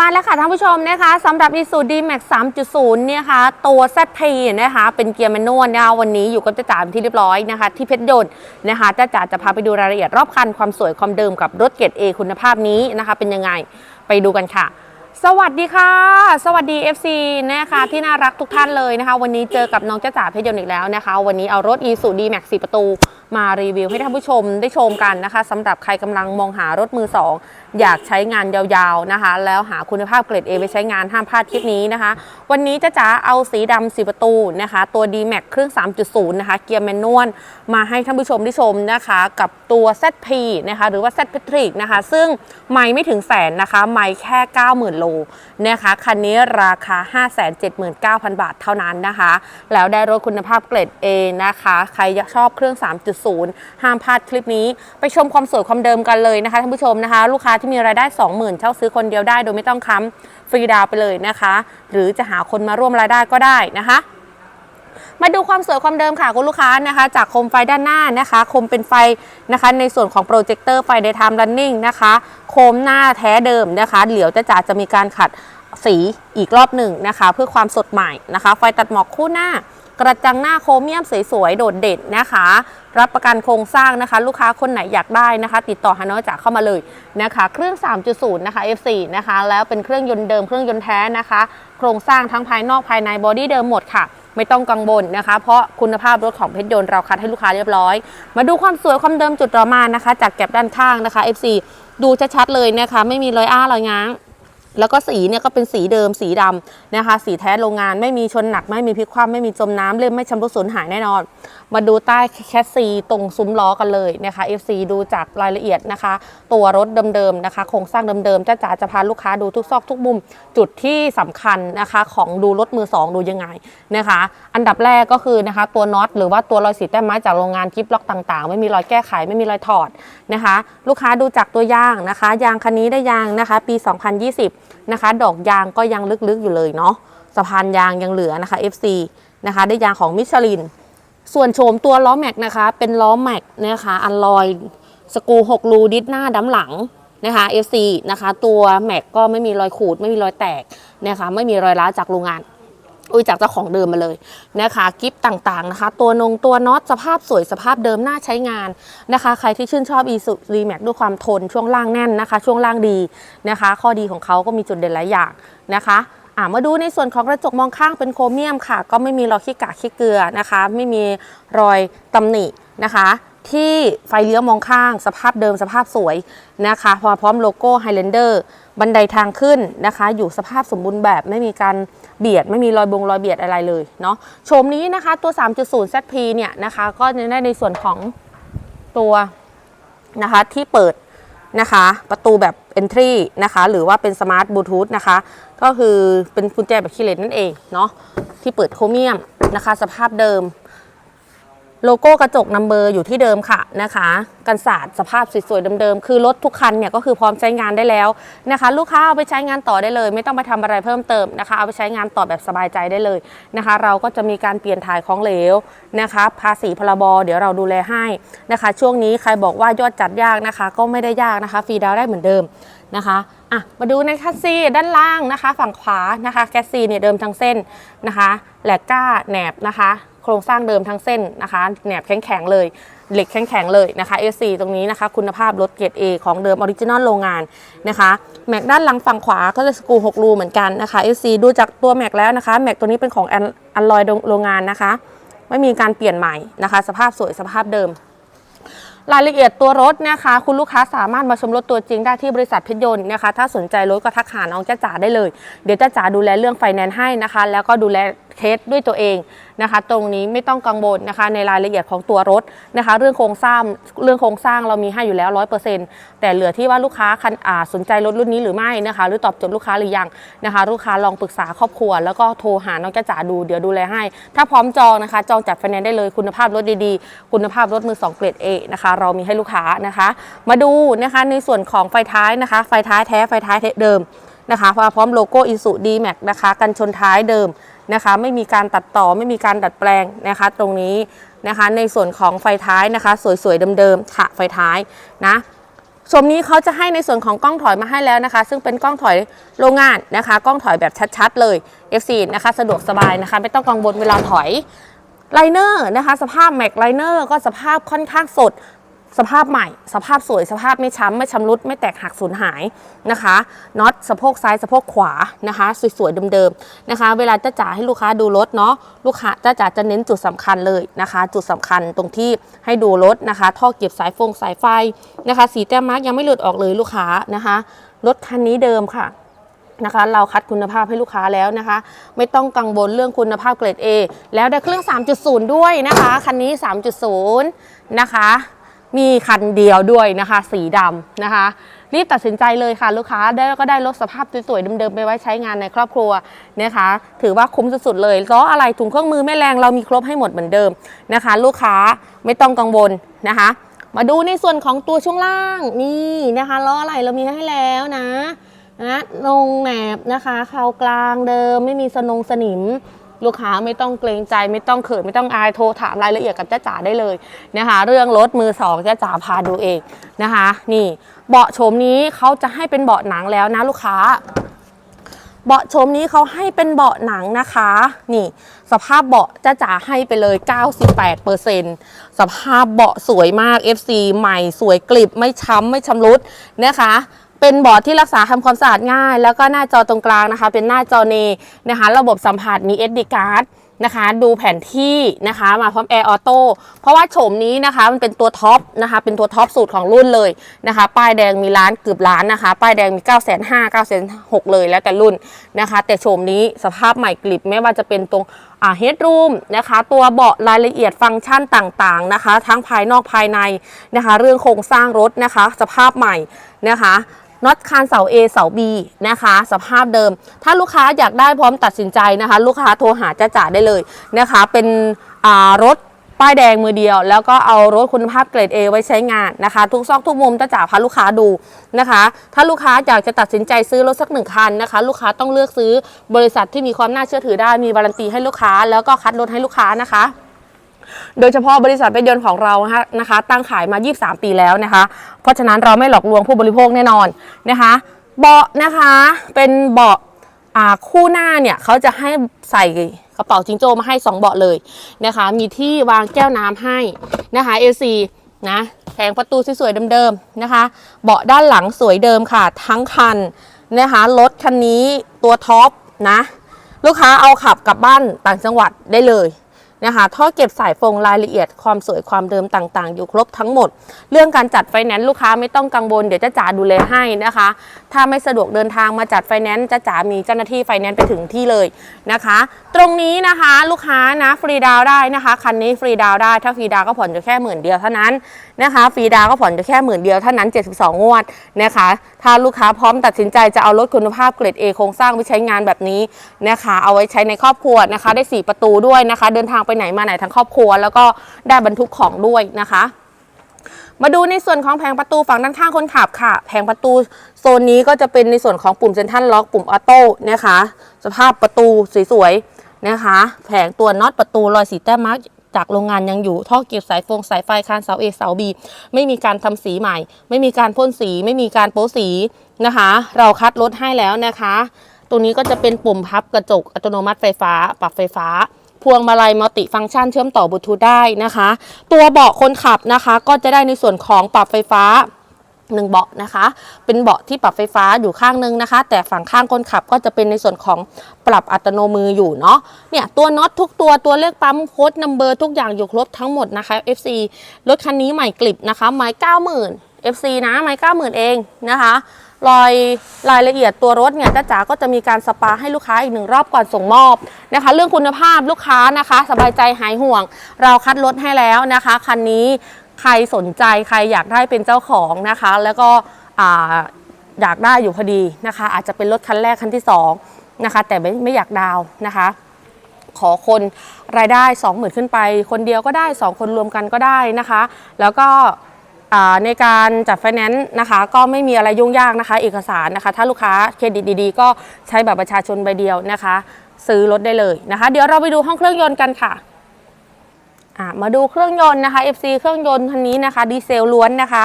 มาแล้วค่ะท่านผู้ชมนะคะสำหรับ i s u d Max 3.0 เนี่ยค่ะตัว ZP นะคะเป็นเกียร์แมนนวลนะคะวันนี้อยู่กับจ้าจ๋าเป็นที่เรียบร้อยนะคะ ที่เพชรยนต์นะคะจ้าจ๋าจะพาไปดูรายละเอียดรอบคันความสวยความเดิมกับรถเกรด A คุณภาพนี้นะคะเป็นยังไงไปดูกันค่ะ สวัสดีค่ะ สวัสดี FC นะคะที่น่ารักทุกท่านเลยนะคะ วันนี้เจอกับน้องจ้าจ๋าเพชรยนต์อีกแล้วนะคะ วันนี้เอารถ i s u d Max 4 ประตูมารีวิวให้ท่านผู้ชมได้ชมกันนะคะสำหรับใครกำลังมองหารถมือสองอยากใช้งานยาวๆนะคะ แล้วหาคุณภาพเกรด A ไปใช้งานห้ามพลาดคลิปนี้นะคะ วันนี้จะจ๋าเอาสีดำสีประตูนะคะ ตัว D Max เครื่อง 3.0 นะคะ เกียร์แมนนวลมาให้ท่านผู้ชมได้ชมนะคะ กับตัว ZP นะคะ หรือว่า Z Patrick นะคะ ซึ่งไม่ไม่ถึงแสนนะคะ ไม่แค่ 90,000 โลนะคะ คันนี้ราคา 579,000 บาทเท่านั้นนะคะ แล้วได้รถคุณภาพเกรด A นะคะ ใครชอบเครื่อง 3.0 ห้ามพลาดคลิปนี้ ไปชมความสวยความเดิมกันเลยนะคะท่านผู้ชมนะคะ ลูกค้าที่มีรายได้ 20,000เช่าซื้อคนเดียวได้ โดยไม่ต้องค้ำฟรีดาวไปเลยนะคะ หรือจะหาคนมาร่วมรายได้ก็ได้นะคะ มาดูความสวยความเดิมค่ะคุณลูกค้านะคะ จากโคมไฟด้านหน้านะคะโคมเป็นไฟนะคะ ในส่วนของโปรเจคเตอร์ไฟ daytime running นะคะโคมหน้าแท้เดิมนะคะ เหลียวจะจ๋าจะมีการขัดสีอีกรอบหนึ่งนะคะ เพื่อความสดใหม่นะคะ ไฟตัดหมอกคู่หน้า กระจังหน้าโครเมียมสวยๆ โดดเด่นนะคะ รับประกันโครงสร้างนะคะ ลูกค้าคนไหนอยากได้นะคะ ติดต่อฮานอยจากเข้ามาเลยนะคะ เครื่อง 3.0 นะคะ F4 นะคะ แล้วเป็นเครื่องยนต์เดิมเครื่องยนต์แท้นะคะ โครงสร้างทั้งภายนอกภายในบอดี้เดิมหมดค่ะไม่ต้องกังวลนะคะ เพราะคุณภาพรถของเพชรยนต์เราคัดให้ลูกค้าเรียบร้อย มาดูความสวยความเดิมจุดต่อมานะคะ จากแก็บด้านข้างนะคะ F4 ดูชัดๆเลยนะคะ ไม่มีรอยอ้ารอยง้าง แล้วก็สีเนี่ยก็เป็นสีเดิมสีดำนะคะ สีแท้โรงงานไม่มีชนหนัก ไม่มีพลิกคว่ำไม่มีจมน้ำเล่มไม่ชำรุดสูญหายแน่นอน มาดูใต้แคสซีตรงซุ้มล้อกันเลยนะคะ FC ดูจากรายละเอียดนะคะ ตัวรถเดิมๆนะคะโครงสร้างเดิมๆจ้าจ๋าจะพาลูกค้าดูทุกซอกทุกมุมจุดที่สำคัญนะคะของดูรถมือสองดูยังไงนะคะ อันดับแรกก็คือนะคะตัวน็อตหรือว่าตัวรอยสีแต้มไม้จากโรงงานคลิปล็อกต่างๆ ไม่มีรอยแก้ไขไม่มีรอยถอดนะคะ ลูกค้าดูจากตัวยางนะคะยางคันนี้ได้ยางนะคะ ปี 2020นะคะ ดอกยางก็ยังลึกๆอยู่เลยเนาะสะพานยางยังเหลือนะคะ FC นะคะได้ยางของมิชลิน ส่วนโฉมตัวล้อแม็กนะคะ เป็นล้อแม็กนะคะอันลอยสกรู6รูดิสหน้าดำหลังนะคะ FC นะคะ ตัวแม็กก็ไม่มีรอยขูด ไม่มีรอยแตกนะคะ ไม่มีรอยร้าวจากโรงงาน อุ้ยจากเจ้าของเดิมมาเลยนะคะกิฟต์ต่างๆนะคะ ตัวนงตัวน็อตสภาพสวยสภาพเดิมน่าใช้งานนะคะ ใครที่ชื่นชอบ e s u r e m a x ด้วยความทนช่วงล่างแน่นนะคะ ช่วงล่างดีนะคะ ข้อดีของเขาก็มีจุดเด่นหลายอย่างนะคะ่ามาดูในส่วนของกระจกมองข้างเป็นโครเมียมค่ะ ก็ไม่มีรอยขี้กากขี้เกลือนะคะ ไม่มีรอยตำหนินะคะ ที่ไฟเลี้ยวมองข้าง สภาพเดิมสภาพสวยนะคะพอพร้อมโลโก้ Highlander บันไดทางขึ้นนะคะ อยู่สภาพสมบูรณ์แบบไม่มีการเบียด ไม่มีรอยบงรอยเบียดอะไรเลยเนาะโฉมนี้นะคะตัว 3.0 ZP เนี่ยนะคะ ก็จะได้ในส่วนของตัวนะคะที่เปิดนะคะประตูแบบ Entry นะคะหรือว่าเป็นสมาร์ทบลูทูธนะคะก็คือเป็นกุญแจแบบคีย์เลสนั่นเองเนาะที่เปิดโครเมียมนะคะ สภาพเดิม โลโก้กระจกนัมเบอร์อยู่ที่เดิมค่ะนะคะกันศาสตร์สภาพสวยๆเดิมๆคือรถทุกคันเนี่ยก็คือพร้อมใช้งานได้แล้วนะคะ ลูกค้าเอาไปใช้งานต่อได้เลย ไม่ต้องไปทำอะไรเพิ่มเติมนะคะ เอาไปใช้งานต่อแบบสบายใจได้เลยนะคะ เราก็จะมีการเปลี่ยนถ่ายของเหลวนะคะภาษีพรบเดี๋ยวเราดูแลให้นะคะ ช่วงนี้ใครบอกว่ายอดจัดยากนะคะ ก็ไม่ได้ยากนะคะฟรีดาวได้เหมือนเดิมนะคะอะมาดูในคัสซีด้านล่างนะคะ ฝั่งขวานะคะแคสซีเนี่ยเดิมทั้งเส้นนะคะแหลกก้าแหนบนะคะ โครงสร้างเดิมทั้งเส้นนะคะแหนบแข็งๆเลย เหล็กแข็งๆเลยนะคะ S4 ตรงนี้นะคะ คุณภาพรถเกรด A ของเดิมออริจินอลโรงงานนะคะแม็กด้านหลังฝั่งขวาก็จะสกรู6รูเหมือนกันนะคะ S4 ดูจากตัวแม็กแล้วนะคะแม็กตัวนี้เป็นของอันลอยโรงงานนะคะ ไม่มีการเปลี่ยนใหม่นะคะ สภาพสวยสภาพเดิมรายละเอียดตัวรถนะคะคุณลูกค้าสามารถมาชมรถตัวจริงได้ที่บริษัทเพชรยนต์นะคะ ถ้าสนใจรถก็ทักหาน้องจ้าจ๋าได้เลย เดี๋ยวจ้าจ๋าดูแลเรื่องไฟแนนซ์ให้นะคะ แล้วก็ดูแลเคสด้วยตัวเองนะคะ ตรงนี้ไม่ต้องกังวลนะคะ ในรายละเอียดของตัวรถนะคะ เรื่องโครงสร้างเรื่องโครงสร้างเรามีให้อยู่แล้วร้อยเปอร์เซ็นต์แต่เหลือที่ว่าลูกค้าคันอ่าสนใจรถรุ่นนี้หรือไม่นะคะ หรือตอบโจทย์ลูกค้าหรือยังนะคะ ลูกค้าลองปรึกษาครอบครัว แล้วก็โทรหาน้องจ้าจ๋าดูเดี๋ยวดูแลให้ ถ้าพร้อมจองนะคะ จองจัดไฟแนนซ์ได้เลยคุณภาพรถดีๆ คุณภาพรถมือสองเกรด A นะคะ เรามีให้ลูกค้านะคะ มาดูนะคะในส่วนของไฟท้ายนะคะ ไฟท้ายแท้ไฟท้ายเดิมนะคะพร้อมโลโก้อิสุดีแม็กนะคะ กันชนท้ายเดิม นะคะ ไม่มีการตัดต่อไม่มีการดัดแปลงนะคะ ตรงนี้นะคะ ในส่วนของไฟท้ายนะคะ สวยๆเดิมๆค่ะไฟท้ายนะชมนี้เขาจะให้ในส่วนของกล้องถอยมาให้แล้วนะคะ ซึ่งเป็นกล้องถอยโรงงานนะคะ กล้องถอยแบบชัดๆเลย F4 นะคะสะดวกสบายนะคะ ไม่ต้องกังวลเวลาถอยไลเนอร์นะคะ สภาพแม็กไลเนอร์ก็สภาพค่อนข้างสด สภาพใหม่ สภาพสวย สภาพไม่ช้ำไม่ชำรุดไม่แตกหักสูญหายนะคะน็อตสะโพกซ้ายสะโพกขวานะคะ สวยๆเดิมๆนะคะ เวลาจะจ่าให้ลูกค้าดูรถเนาะลูกค้าจะจ่าจะเน้นจุดสำคัญเลยนะคะ จุดสำคัญตรงที่ให้ดูรถนะคะ ท่อเก็บสายฟงสายไฟนะคะ สีแต้มมาร์กยังไม่หลุดออกเลยลูกค้านะคะรถคันนี้เดิมค่ะนะคะเราคัดคุณภาพให้ลูกค้าแล้วนะคะ ไม่ต้องกังวลเรื่องคุณภาพเกรด A แล้วได้เครื่อง 3.0 ด้วยนะคะ คันนี้ 3.0 นะคะ มีคันเดียวด้วยนะคะ สีดำนะคะ รีบตัดสินใจเลยค่ะ ลูกค้าได้ก็ได้รถสภาพสวยๆเดิมๆไปไว้ใช้งานในครอบครัวนะคะ ถือว่าคุ้มสุดๆเลยล้ออะไรถุงเครื่องมือแม่แรงเรามีครบให้หมดเหมือนเดิมนะคะ ลูกค้าไม่ต้องกังวลนะคะ มาดูในส่วนของตัวช่วงล่างนี่นะคะล้ออะไรเรามีให้แล้วนะนะลงแหนบนะคะเครากลางเดิมไม่มีสนงสนิม ลูกค้าไม่ต้องเกรงใจไม่ต้องเขินไม่ต้องอายโทรถามรายละเอียดกับจ้าจ๋าได้เลยนะคะ เรื่องรถมือสองจ้าจ๋าพาดูเองนะคะ นี่เบาะโฉมนี้เขาจะให้เป็นเบาะหนังแล้วนะลูกค้าเบาะชมนี้เขาให้เป็นเบาะหนังนะคะ นี่ สภาพเบาะจ้าจ๋าให้ไปเลย 98%สภาพเบาะสวยมาก FC ใหม่สวยกลิบไม่ช้ำไม่ชำรุดนะคะ เป็นเบาะที่รักษาทำความสะอาดง่าย แล้วก็หน้าจอตรงกลางนะคะ เป็นหน้าจอเนนะคะ ระบบสัมผัสมี SD card นะคะ ดูแผนที่นะคะ มาพร้อมแอร์ออโต้เพราะว่าโฉมนี้นะคะ มันเป็นตัวท็อปนะคะ เป็นตัวท็อปสุดของรุ่นเลยนะคะ ป้ายแดงมีล้านเกือบล้านนะคะ ป้ายแดงมี9 5 0 0 0 9 6 0 0เลยแล้วแต่รุ่นนะคะ แต่โฉมนี้สภาพใหม่กลิบไม่ว่าจะเป็นตรงอ่าเฮดรูมนะคะ ตัวเบาะรายละเอียดฟังก์ชันต่างๆนะคะ ทั้งภายนอกภายในนะคะ เรื่องโครงสร้างรถนะคะ สภาพใหม่นะคะ น็อตคานเสา A เสา B นะคะ สภาพเดิม ถ้าลูกค้าอยากได้พร้อมตัดสินใจนะคะ ลูกค้าโทรหาจ้าจ๋าได้เลยนะคะ เป็นรถป้ายแดงมือเดียว แล้วก็เอารถคุณภาพเกรด A ไว้ใช้งานนะคะ ทุกซอกทุกมุมจะจ่าพาลูกค้าดูนะคะ ถ้าลูกค้าอยากจะตัดสินใจซื้อรถสักหนึ่งคันนะคะ ลูกค้าต้องเลือกซื้อบริษัทที่มีความน่าเชื่อถือได้มีวารันตีให้ลูกค้า แล้วก็คัดรถให้ลูกค้านะคะ โดยเฉพาะบริษัทรถยนต์ของเรานะคะ ตั้งขายมา 23 ปีแล้วนะคะ เพราะฉะนั้นเราไม่หลอกลวงผู้บริโภคแน่นอนนะคะ เบาะนะคะเป็นเบาะคู่หน้าเนี่ยเขาจะให้ใส่กระเป๋าจิงโจ้มาให้ 2 เบาะเลยนะคะ มีที่วางแก้วน้ำให้นะคะ AC นะแผงประตูสวยๆเดิมๆนะคะ เบาะด้านหลังสวยเดิมค่ะ ทั้งคันนะคะรถคันนี้ตัวท็อปนะ ลูกค้าเอาขับกลับบ้านต่างจังหวัดได้เลย นะคะท่อเก็บสายฟงรายละเอียดความสวยความเดิมต่างๆ อยู่ครบทั้งหมด เรื่องการจัดไฟแนนซ์ลูกค้าไม่ต้องกังวลเดี๋ยวจะจ๋าดูแลให้นะคะ ถ้าไม่สะดวกเดินทางมาจัดไฟแนนซ์จะจ๋ามีเจ้าหน้าที่ไฟแนนซ์ไปถึงที่เลยนะคะ ตรงนี้นะคะลูกค้านะฟรีดาวได้นะคะคันนี้ฟรีดาวได้ถ้าฟรีดาวก็ผ่อนอยู่แค่หมื่นเดียวเท่านั้นนะคะฟรีดาวก็ผ่อนอยู่แค่หมื่นเดียวเท่านั้น 72 งวดนะคะ ถ้าลูกค้าพร้อมตัดสินใจจะเอารถคุณภาพเกรด A โครงสร้างไปใช้งานแบบนี้นะคะ เอาไว้ใช้ในครอบครัวนะคะ ได้ 4 ประตูด้วยนะคะ เดินทางไปไหนมาไหนทั้งครอบครัว แล้วก็ได้บรรทุกของด้วยนะคะมาดูในส่วนของแผงประตูฝั่งด้านข้างคนขับค่ะ แผงประตูโซนนี้ก็จะเป็นในส่วนของปุ่มเซนทัลล็อกปุ่มออโต้นะคะ สภาพประตูสวยๆนะคะ แผงตัวน็อตประตูรอยสีแต้มมาร์กจากโรงงานยังอยู่ ท่อเก็บสายฟงสายไฟคานเสาเอเสาบีไม่มีการทำสีใหม่ ไม่มีการพ่นสี ไม่มีการโป๊สีนะคะ เราคัดรถให้แล้วนะคะ ตรงนี้ก็จะเป็นปุ่มพับกระจกอัตโนมัติไฟฟ้า ปรับไฟฟ้า พวงมาลัยมัลติฟังก์ชันเชื่อมต่อบลูทูธได้นะคะ ตัวเบาะคนขับนะคะ ก็จะได้ในส่วนของปรับไฟฟ้าหนึ่งเบาะนะคะ เป็นเบาะที่ปรับไฟฟ้าอยู่ข้างนึงนะคะ แต่ฝั่งข้างคนขับก็จะเป็นในส่วนของปรับอัตโนมืออยู่เนาะ เนี่ยตัวน็อตทุกตัวตัวเลขปั๊มโค้ดนัมเบอร์ทุกอย่างอยู่ครบทั้งหมดนะคะ FC รถคันนี้ใหม่กลิบนะคะไม้90,000 FC นะไม้90,000เองนะคะ รอยรายละเอียดตัวรถเนี่ยจ้าจ๋าก็จะมีการสปาให้ลูกค้าอีกหนึ่งรอบก่อนส่งมอบนะคะ เรื่องคุณภาพลูกค้านะคะ สบายใจหายห่วง เราคัดรถให้แล้วนะคะคันนี้ใครสนใจใครอยากได้เป็นเจ้าของนะคะ แล้วก็ออยากได้อยู่พอดีนะคะ อาจจะเป็นรถคันแรกคันที่สองนะคะ แต่ไม่ไม่อยากดาวนะคะ ขอคนรายได้ 20,000 ขึ้นไป คนเดียวก็ได้ 2 คนรวมกันก็ได้นะคะ แล้วก็ ในการจัดไฟแนนซ์นะคะ ก็ไม่มีอะไรยุ่งยากนะคะ เอกสารนะคะ ถ้าลูกค้าเครดิตดีๆ ก็ใช้บัตรประชาชนใบเดียวนะคะ ซื้อรถได้เลยนะคะ เดี๋ยวเราไปดูห้องเครื่องยนต์กันค่ะมาดูเครื่องยนต์นะคะ FC เครื่องยนต์คันนี้นะคะดีเซลล้วนนะคะ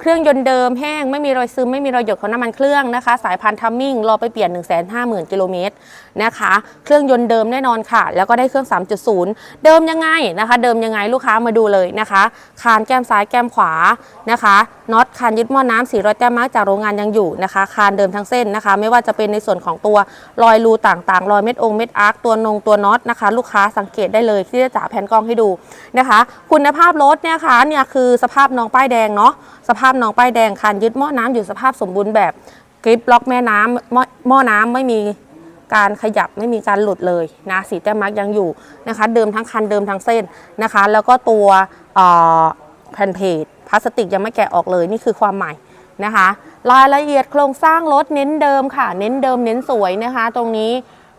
เครื่องยนต์เดิมแห้งไม่มีรอยซึมไม่มีรอยหยดของน้ำมันเครื่องนะคะ สายพันธุ์ทัมมิ่งรอไปเปลี่ยน 1 5 0 0 0 0กิโลเมตรนะคะ เครื่องยนต์เดิมแน่นอนค่ะ แล้วก็ได้เครื่อง 3.0 เดิมยังไงนะคะ เดิมยังไงลูกค้ามาดูเลยนะคะ คานแก้มซ้ายแก้มขวานะคะน็อตคานยึดหม้อน้ำ400แต้มมาร์กจากโรงงานยังอยู่นะคะ คานเดิมทั้งเส้นนะคะ ไม่ว่าจะเป็นในส่วนของตัวรอยรูต่างๆรอยเม็ดองเม็ดอาร์คตัวนงตัวน็อตนะคะ ลูกค้าสังเกตได้เลยที่จะจ่าแผ่นกล้องให้ดูนะคะ คุณภาพรถเนี่ยค่ะเนี่ยคือสภาพน้องป้ายแดงเนาะสภาพน้องป้ายแดงคานยึดหม้อน้ำอยู่สภาพสมบูรณ์แบบกริปล็อกแม่น้ำหม้อหม้อน้ำไม่มีการขยับไม่มีการหลุดเลยนะสีแต้มมาร์กยังอยู่นะคะ เดิมทั้งคันเดิมทั้งเส้นนะคะ แล้วก็ตัวแผ่นเพจพลาสติกยังไม่แกะออกเลยนี่คือความใหม่นะคะรายละเอียดโครงสร้างรถเน้นเดิมค่ะ เน้นเดิมเน้นสวยนะคะ ตรงนี้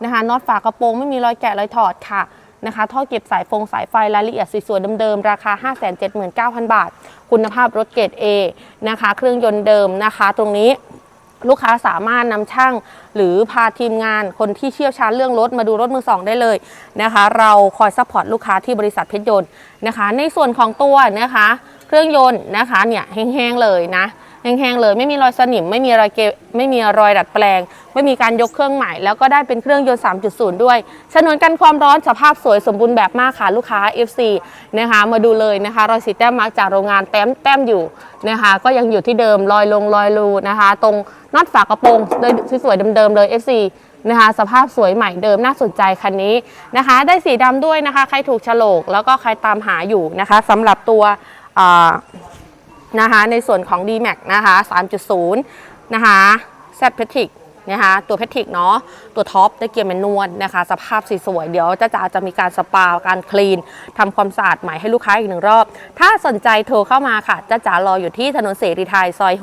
นะคะน็อตฝากระโปรงไม่มีรอยแกะรอยถอดค่ะ นะคะท่อเก็บสายฟงสายไฟรายละเอียดสวยๆเดิมๆ ราคา 579,000 บาท คุณภาพรถเกรด A นะคะ เครื่องยนต์เดิมนะคะ ตรงนี้ลูกค้าสามารถนำช่างหรือพาทีมงานคนที่เชี่ยวชาญเรื่องรถมาดูรถมือสองได้เลยนะคะ เราคอยซัพพอร์ตลูกค้าที่บริษัทเพชรยนต์นะคะ ในส่วนของตัวนะคะ เครื่องยนต์นะคะเนี่ยแห้งๆเลยนะ แห้งๆเลยไม่มีรอยสนิมไม่มีรอยเกไม่มีรอยดัดแปลง ไม่มีการยกเครื่องใหม่ แล้วก็ได้เป็นเครื่องยนต์ 3.0 ด้วยฉนวนกันความร้อนสภาพสวยสมบูรณ์แบบมากค่ะลูกค้า FC นะคะมาดูเลยนะคะรอยสีแต้มมาจากโรงงานแต้มแต้มอยู่นะคะก็ยังอยู่ที่เดิมรอยลงรอยรูนะคะ ตรงน็อตฝากระโปรงเลยสวยๆเดิมๆเลย FC นะคะสภาพสวยใหม่เดิมน่าสนใจคันนี้นะคะ ได้สีดำด้วยนะคะ ใครถูกฉลกแล้วก็ใครตามหาอยู่นะคะสำหรับตัวอ่า นะคะ ในส่วนของ D-Max นะคะ 3.0 นะคะ Z p e t i c นะคะตัวเพทิกเนาะตัวท็อปไดเกียร์แมนนวลนะคะ สภาพสีสวยเดี๋ยวจ้าจ๋าจะมีการสปาการคลีนทำความสะอาดใหม่ให้ลูกค้าอีกหนึ่งรอบ ถ้าสนใจโทรเข้ามาค่ะจ้าจ๋ารออยู่ที่ถนนเสรีไทยซอย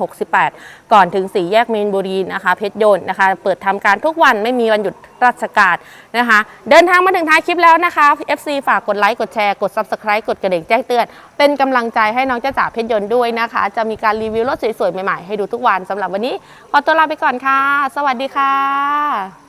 68 ก่อนถึงสี่แยกเมนบุรีนะคะเพชรยนต์นะคะ เปิดทำการทุกวันไม่มีวันหยุดราชการนะคะ เดินทางมาถึงท้ายคลิปแล้วนะคะ FC ฝากกดไลค์กดแชร์กด Subscribe กดกระดิ่งแจ้งเตือน เป็นกำลังใจให้น้องจ้าจ๋าเพชรยนต์ด้วยนะคะ จะมีการรีวิวรถสวยๆใหม่ๆให้ดูทุกวันสำหรับวันนี้ขอตัวลาไปก่อนค่ะ สวัสดดีค่ะ